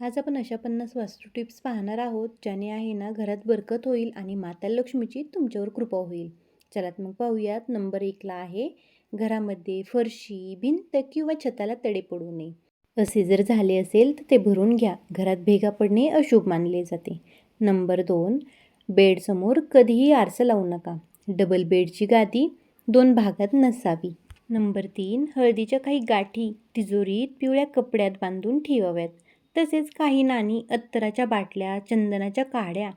आज आपण अशा पन्नास वास्तू टिप्स पाहणार आहोत ज्याने आहे ना घरात बरकत होईल आणि माता लक्ष्मीची तुमच्यावर कृपा होईल. चला मग पाहूयात. नंबर एकला आहे घरामध्ये फरशी भिंत किंवा छताला तडे पडू नये. असे जर झाले असेल तर ते भरून घ्या. घरात भेगा पडणे अशुभ मानले जाते. नंबर दोन बेडसमोर कधीही आरसा लावू नका. डबल बेडची गादी दोन भागात नसावी. नंबर तीन हळदीच्या काही गाठी तिजोरीत पिवळ्या कपड्यात बांधून ठेवाव्यात. तसेच काही नाणी अत्तराच्या बाटल्या चंदनाच्या काड्या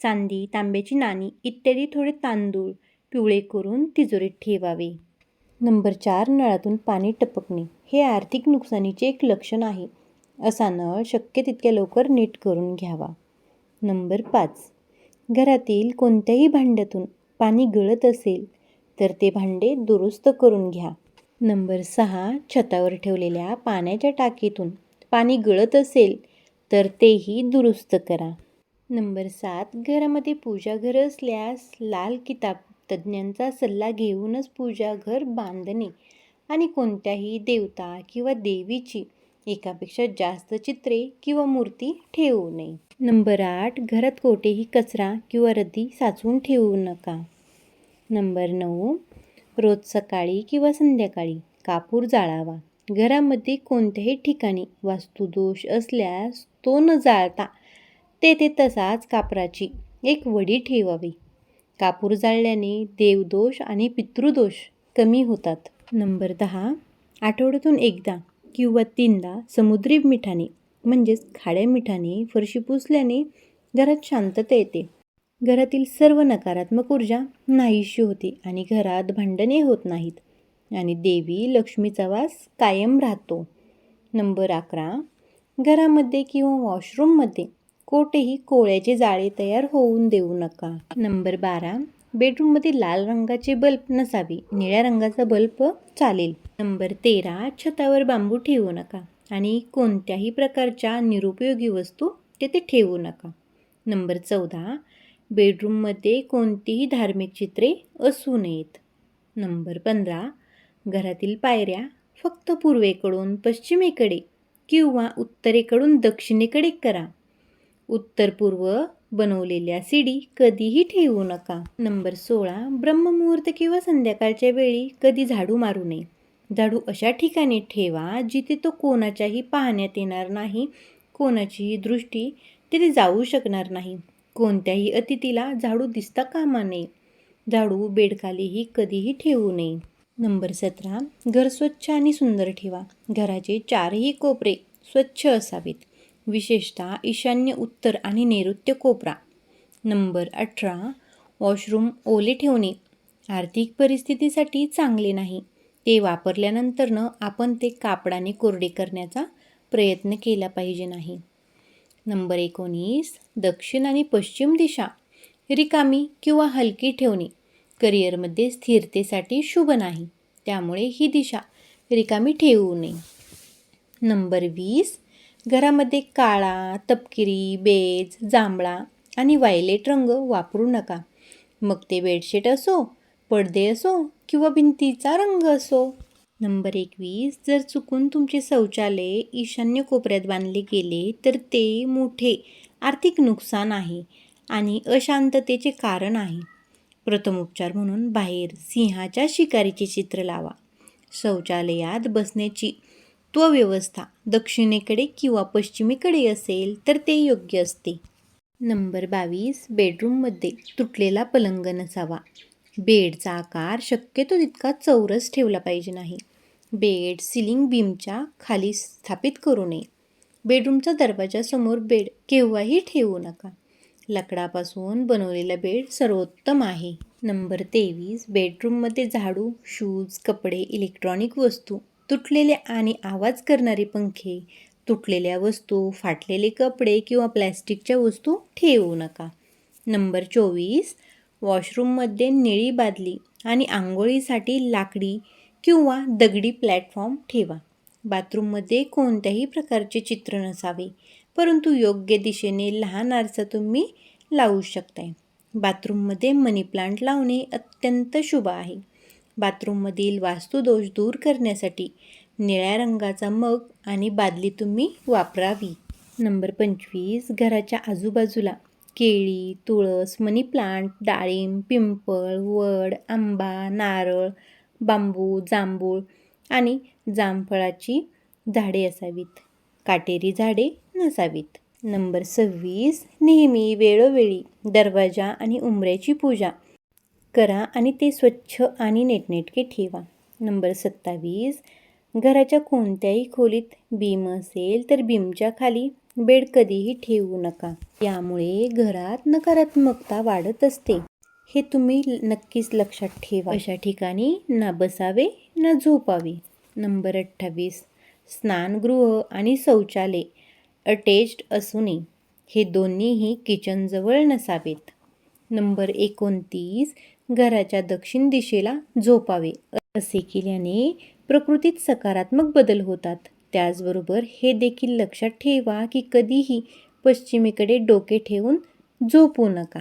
चांदी तांब्याची नाणी इत्यादी थोडे तांदूळ पिवळे करून तिजोरीत ठेवावे. नंबर चार नळातून पाणी टपकणे. हे आर्थिक नुकसानीचे एक लक्षण आहे. असा नळ शक्य तितक्या लवकर नीट करून घ्यावा. नंबर पाच घरातील कोणत्याही भांड्यातून पाणी गळत असेल तर ते भांडे दुरुस्त करून घ्या. नंबर सहा छतावर ठेवलेल्या पाण्याच्या टाकीतून पाणी गळत असेल तर तेही दुरुस्त करा. नंबर सात घरामध्ये पूजाघर असल्यास लाल किताब तज्ज्ञांचा सल्ला घेऊनच पूजाघर बांधणे आणि कोणत्याही देवता किंवा देवीची एकापेक्षा जास्त चित्रे किंवा मूर्ती ठेवू नये. नंबर आठ घरात कोठेही कचरा किंवा रद्दी साचवून ठेवू नका. नंबर नऊ रोज सकाळी किंवा संध्याकाळी कापूर जाळावा. घरामध्ये कोणत्याही ठिकाणी वास्तुदोष असल्यास तो न जाळता तेथे तसाच कापराची एक वडी ठेवावी. कापूर जाळल्याने देवदोष आणि पितृदोष कमी होतात. नंबर दहा. आठवड्यातून एकदा किंवा तीनदा समुद्री मिठाने म्हणजेच खाड्या मिठाने फरशी पुसल्याने घरात शांतता येते. घरातील सर्व नकारात्मक ऊर्जा नाहीशी होते आणि घरात भांडणे होत नाहीत. आणि देवी लक्ष्मीचा वास कायम राहतो. नंबर अकरा. घरामध्ये किंवा वॉशरूममध्ये कोठेही कोळ्याचे जाळे तयार होऊन देऊ नका. नंबर बारा. बेडरूममध्ये लाल रंगाचे बल्ब नसावे. निळ्या रंगाचा बल्ब चालेल. नंबर तेरा. छतावर बांबू ठेवू नका आणि कोणत्याही प्रकारच्या निरुपयोगी वस्तू तेथे ठेवू नका. नंबर चौदा. बेडरूममध्ये कोणतीही धार्मिक चित्रे असू नयेत. नंबर पंधरा. घरातील पायऱ्या फक्त पूर्वेकडून पश्चिमेकडे किंवा उत्तरेकडून दक्षिणेकडे करा. उत्तर पूर्व बनवलेल्या सीडी कधीही ठेवू नका. नंबर सोळा ब्रह्ममुहूर्त किंवा संध्याकाळच्या वेळी कधी झाडू मारू नये. झाडू अशा ठिकाणी ठेवा जिथे तो कोणाच्याही पाहण्यात येणार नाही कोणाचीही दृष्टी तिथे जाऊ शकणार नाही. कोणत्याही अतिथीला झाडू दिसता कामा नये. झाडू बेडखालीही कधीही ठेवू नये. नंबर सतरा घर स्वच्छ आणि सुंदर ठेवा. घराचे चारही कोपरे स्वच्छ असावेत. विशेषतः ईशान्य उत्तर आणि नैऋत्य कोपरा. नंबर अठरा वॉशरूम ओले ठेवणे. आर्थिक परिस्थितीसाठी चांगले नाही. ते वापरल्यानंतरनं आपण ते कापडाने कोरडे करण्याचा प्रयत्न केला पाहिजे नाही. नंबर एकोणीस दक्षिण आणि पश्चिम दिशा. रिकामी किंवा हलकी ठेवणे. करिअरमध्ये स्थिरतेसाठी शुभ नाही. त्यामुळे ही दिशा रिकामी ठेवू नये. नंबर वीस. घरामध्ये काळा तपकिरी बेज जांभळा आणि वायलेट रंग वापरू नका. मग ते बेडशीट असो पडदे असो किंवा भिंतीचा रंग असो. नंबर एकवीस. जर चुकून तुमचे शौचालय ईशान्य कोपऱ्यात बांधले गेले तर ते मोठे आर्थिक नुकसान आहे आणि अशांततेचे कारण आहे. प्रथमोपचार म्हणून बाहेर सिंहाच्या शिकारीचे चित्र लावा. शौचालयात बसण्याची त्वव्यवस्था दक्षिणेकडे किंवा पश्चिमेकडे असेल तर ते योग्य असते. नंबर बावीस. बेडरूममध्ये तुटलेला पलंग नसावा. बेडचा आकार शक्यतो तितका चौरस ठेवला पाहिजे नाही. बेड सिलिंग बीमच्या खाली स्थापित करू नये. बेडरूमचा दरवाजासमोर बेड केव्हाही ठेवू नका. लाकडापासून बनवलेला बेड सर्वोत्तम आहे. नंबर तेवीस बेडरूममध्ये झाडू शूज कपडे इलेक्ट्रॉनिक वस्तू तुटलेले आणि आवाज करणारे पंखे तुटलेल्या वस्तू फाटलेले कपडे किंवा प्लॅस्टिकच्या वस्तू ठेवू नका. नंबर चोवीस वॉशरूममध्ये निळी बादली आणि आंघोळीसाठी लाकडी किंवा दगडी प्लॅटफॉर्म ठेवा. बाथरूममध्ये कोणत्याही प्रकारचे चित्र नसावे. परंतु योग्य दिशेने लहान आरसा तुम्ही लावू शकताय. बाथरूममध्ये मनी प्लांट लावणे अत्यंत शुभ आहे. बाथरूममधील वास्तुदोष दूर करण्यासाठी निळ्या रंगाचा मग आणि बादली तुम्ही वापरावी. नंबर पंचवीस घराच्या आजूबाजूला केळी तुळस मनी प्लांट डाळिंब पिंपळ वड आंबा नारळ बांबू जांभूळ आणि जामफळाची झाडे असावीत. काटेरी झाडे नसावीत. नंबर सव्वीस नेहमी वेळोवेळी दरवाजा आणि उंबऱ्याची पूजा करा आणि ते स्वच्छ आणि नेटनेटके ठेवा. नंबर सत्तावीस घराच्या कोणत्याही खोलीत बीम असेल तर बीमच्या खाली बेड कधीही ठेवू नका. यामुळे घरात नकारात्मकता वाढत असते. हे तुम्ही ल- नक्कीच लक्षात ठेवा. अशा ठिकाणी ना बसावे ना झोपावे. नंबर अठ्ठावीस स्नानगृह आणि शौचालय अटॅच्ड असू नये हे दोन्हीही किचनजवळ नसावेत. नंबर एकोणतीस घराच्या दक्षिण दिशेला झोपावे असे केल्याने प्रकृतीत सकारात्मक बदल होतात. त्याचबरोबर हे देखील लक्षात ठेवा की कधीही पश्चिमेकडे डोके ठेवून झोपू नका.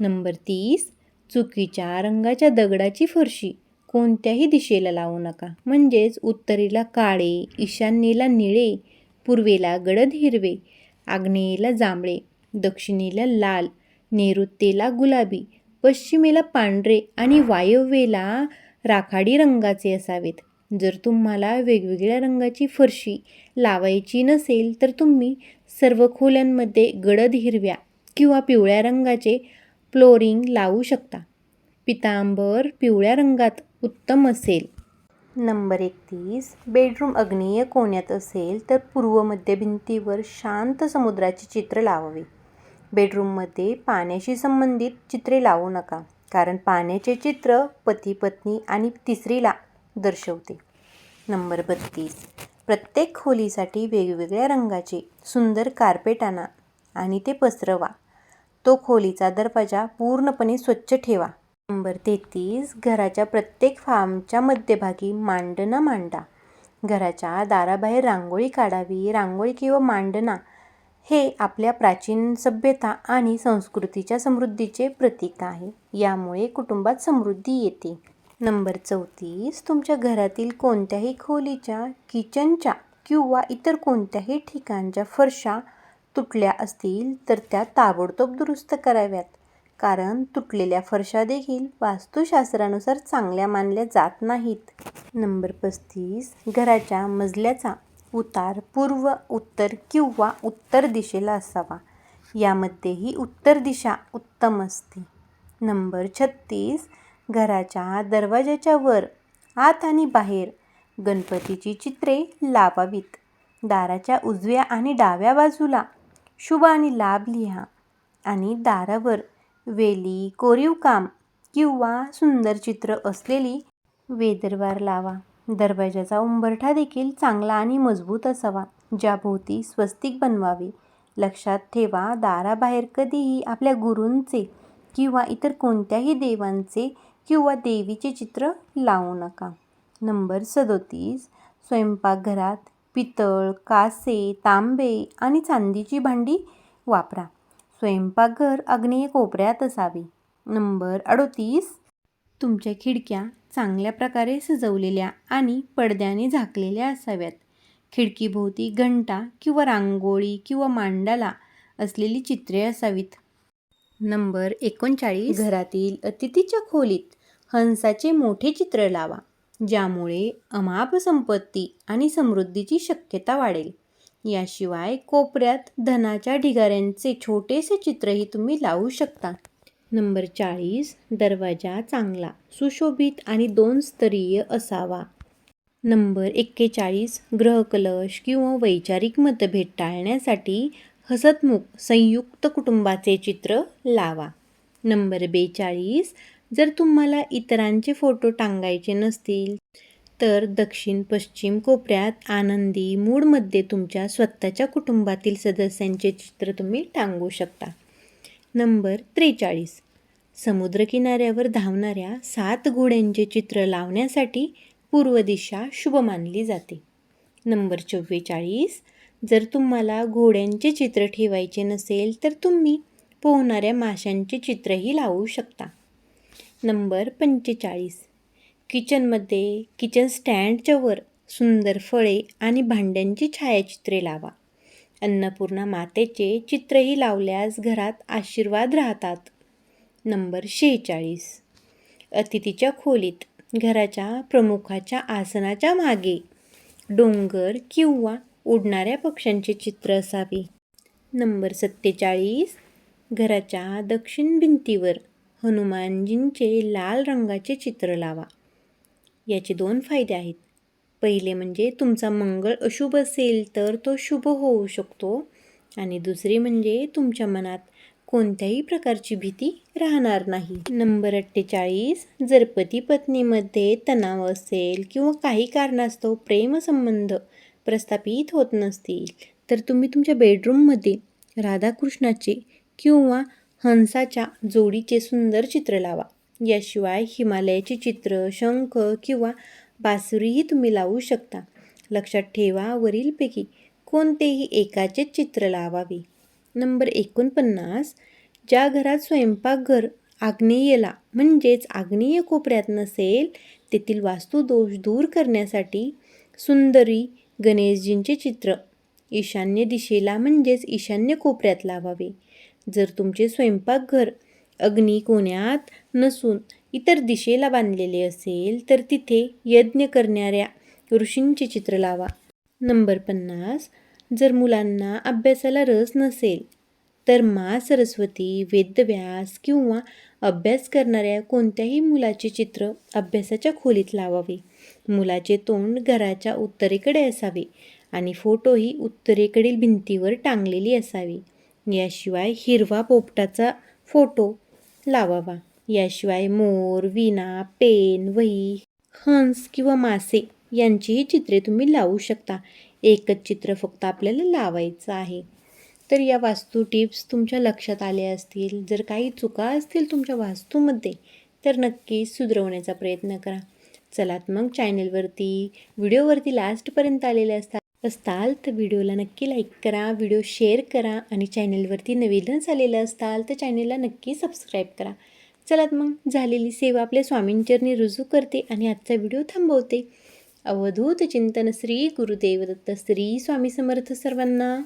नंबर तीस चुकीच्या रंगाच्या दगडाची फरशी कोणत्याही दिशेला लावू नका. म्हणजेच उत्तरेला काळे ईशान्येला निळे पूर्वेला गडद हिरवे आग्नेयेला जांभळे दक्षिणेला लाल नैऋत्येला गुलाबी पश्चिमेला पांढरे आणि वायव्येला राखाडी रंगाचे असावेत. जर तुम्हाला वेगवेगळ्या रंगाची फरशी लावायची नसेल तर तुम्ही सर्व खोल्यांमध्ये गडद हिरव्या किंवा पिवळ्या रंगाचे फ्लोरिंग लावू शकता. पितांबर पिवळ्या रंगात उत्तम असेल. नंबर एकतीस. बेडरूम अग्नेय कोण्यात असेल तर पूर्व मध्य भिंतीवर शांत समुद्राचे चित्र लावावे. बेडरूममध्ये पाण्याशी संबंधित चित्रे लावू नका कारण पाण्याचे चित्र पती पत्नी आणि तिसरीला दर्शवते. नंबर बत्तीस. प्रत्येक खोलीसाठी वेगवेगळ्या रंगाचे सुंदर कार्पेट आणा आणि ते पसरवा. तो खोलीचा दरवाजा पूर्णपणे स्वच्छ ठेवा. नंबर तेहतीस घराच्या प्रत्येक फार्मच्या मध्यभागी मांडणं मांडा. घराच्या दाराबाहेर रांगोळी काढावी रांगोळी किंवा मांडणा हे आपल्या प्राचीन सभ्यता आणि संस्कृतीच्या समृद्धीचे प्रतीक आहे. यामुळे कुटुंबात समृद्धी येते. नंबर चौतीस तुमच्या घरातील कोणत्याही खोलीच्या किचनच्या किंवा इतर कोणत्याही ठिकाणच्या फरशा तुटल्या असतील तर त्या ताबडतोब दुरुस्त कराव्यात. कारण तुटलेल्या फरशा देखील वास्तुशास्त्रानुसार चांगल्या मानल्या जात नाहीत. नंबर पस्तीस. घराच्या मजल्याचा उतार पूर्व उत्तर किंवा उत्तर दिशेला असावा. यामध्येही उत्तर दिशा उत्तम असते. नंबर छत्तीस. घराच्या दरवाजाच्या वर आत आणि बाहेर गणपतीची चित्रे लावावीत. दाराच्या उजव्या आणि डाव्या बाजूला शुभ आणि लाभ लिहा आणि दारावर वेली कोरीव काम किंवा सुंदर चित्र असलेली वेदरवार लावा. दरवाजाचा उंबरठा देखील चांगला आणि मजबूत असावा. ज्याभोवती स्वस्तिक बनवावे. लक्षात ठेवा दाराबाहेर कधीही आपल्या गुरूंचे किंवा इतर कोणत्याही देवांचे किंवा देवीचे चित्र लावू नका. नंबर सदोतीस. स्वयंपाकघरात पितळ कासे तांबे आणि चांदीची भांडी वापरा. स्वयंपाकघर आग्नेय कोपऱ्यात असावे. नंबर अडोतीस. तुमच्या खिडक्या चांगल्या प्रकारे सजवलेल्या आणि पडद्याने झाकलेल्या असाव्यात. खिडकीभोवती घंटा किंवा रांगोळी किंवा मांडाला असलेली चित्रे असावीत. नंबर एकोणचाळीस. घरातील अतिथीच्या खोलीत हंसाचे मोठे चित्र लावा ज्यामुळे अमाप संपत्ती आणि समृद्धीची शक्यता वाढेल. याशिवाय कोपऱ्यात धनाच्या ढिगाऱ्यांचे छोटेसे चित्रही तुम्ही लावू शकता. नंबर चाळीस दरवाजा चांगला सुशोभित आणि दोन स्तरीय असावा. नंबर एक्केचाळीस ग्रहकलश किंवा वैचारिक मतभेद टाळण्यासाठी हसतमुख संयुक्त कुटुंबाचे चित्र लावा. नंबर बेचाळीस जर तुम्हाला इतरांचे फोटो टांगायचे नसतील तर दक्षिण पश्चिम कोपऱ्यात आनंदी मूडमध्ये तुमच्या स्वतःच्या कुटुंबातील सदस्यांचे चित्र तुम्ही टांगू शकता. नंबर त्रेचाळीस. समुद्रकिनाऱ्यावर धावणाऱ्या सात घोड्यांचे चित्र लावण्यासाठी पूर्व दिशा शुभ मानली जाते. नंबर चव्वेचाळीस. जर तुम्हाला घोड्यांचे चित्र ठेवायचे नसेल तर तुम्ही पोहणाऱ्या माशांचे चित्रही लावू शकता. नंबर पंचेचाळीस. किचनमध्ये किचन स्टँडच्या वर सुंदर फळे आणि भांड्यांची छायाचित्रे लावा. अन्नपूर्णा मातेचे चित्रही लावल्यास घरात आशीर्वाद राहतात. नंबर शेहेचाळीस. अतिथीच्या खोलीत घराच्या प्रमुखाच्या आसनाच्या मागे डोंगर किंवा उडणाऱ्या पक्ष्यांचे चित्र असावे. नंबर सत्तेचाळीस. घराच्या दक्षिण भिंतीवर हनुमानजींचे लाल रंगाचे चित्र लावा. याचे दोन फायदे आहेत. पहिले म्हणजे तुमचा मंगळ अशुभ असेल तर तो शुभ होऊ शकतो. आणि दुसरे म्हणजे तुमच्या मनात कोणत्याही प्रकारची भीती राहणार नाही. नंबर अठ्ठेचाळीस. जर पती पत्नीमध्ये तणाव असेल किंवा काही कारणास्तव प्रेमसंबंध प्रस्थापित होत नसतील तर तुम्ही तुमच्या बेडरूममध्ये राधाकृष्णाचे किंवा हंसाच्या जोडीचे सुंदर चित्र लावा. याशिवाय हिमालयाचे चित्र शंख किंवा बासुरीही तुम्ही लावू शकता. लक्षात ठेवा वरीलपैकी कोणतेही एकाचेच चित्र लावावे. नंबर एकोणपन्नास. ज्या घरात स्वयंपाकघर आग्नेयला म्हणजेच आग्नेय कोपऱ्यात नसेल तेथील वास्तुदोष दूर करण्यासाठी सुंदरी गणेशजींचे चित्र ईशान्य दिशेला म्हणजेच ईशान्य कोपऱ्यात लावावे. जर तुमचे स्वयंपाकघर अग्निकोण्यात नसून इतर दिशेला बांधलेले असेल तर तिथे यज्ञ करणाऱ्या ऋषींचे चित्र लावा. नंबर पन्नास. जर मुलांना अभ्यासाला रस नसेल तर मा सरस्वती वेदव्यास किंवा अभ्यास करणाऱ्या कोणत्याही मुलाचे चित्र अभ्यासाच्या खोलीत लावावे. मुलाचे तोंड घराच्या उत्तरेकडे असावे आणि फोटोही उत्तरेकडील भिंतीवर टांगलेली असावी. याशिवाय हिरवा पोपटाचा फोटो लावावा. याशिवाय मोर विणा पेन वही हंस किंवा मासे यांचीही चित्रे तुम्ही लावू शकता. एकच चित्र फक्त आपल्याला लावायचं आहे. तर या वास्तू टिप्स तुमच्या लक्षात आल्या असतील. जर काही चुका असतील तुमच्या वास्तूमध्ये तर नक्कीच सुधरवण्याचा प्रयत्न करा. चलात मग चॅनलवरती व्हिडिओवरती लास्टपर्यंत आलेले असतात असताल तर व्हिडिओला नक्की लाईक करा व्हिडिओ शेअर करा आणि चॅनलवरती नवीनच आलेलं असताल तर चॅनलला नक्की सबस्क्राईब करा. चलात मग झालेली सेवा आपल्या स्वामींचरणी रुजू करते आणि आजचा व्हिडिओ थांबवते. अवधूत चिंतन श्री गुरुदेव दत्त श्री स्वामी समर्थ सर्वांना.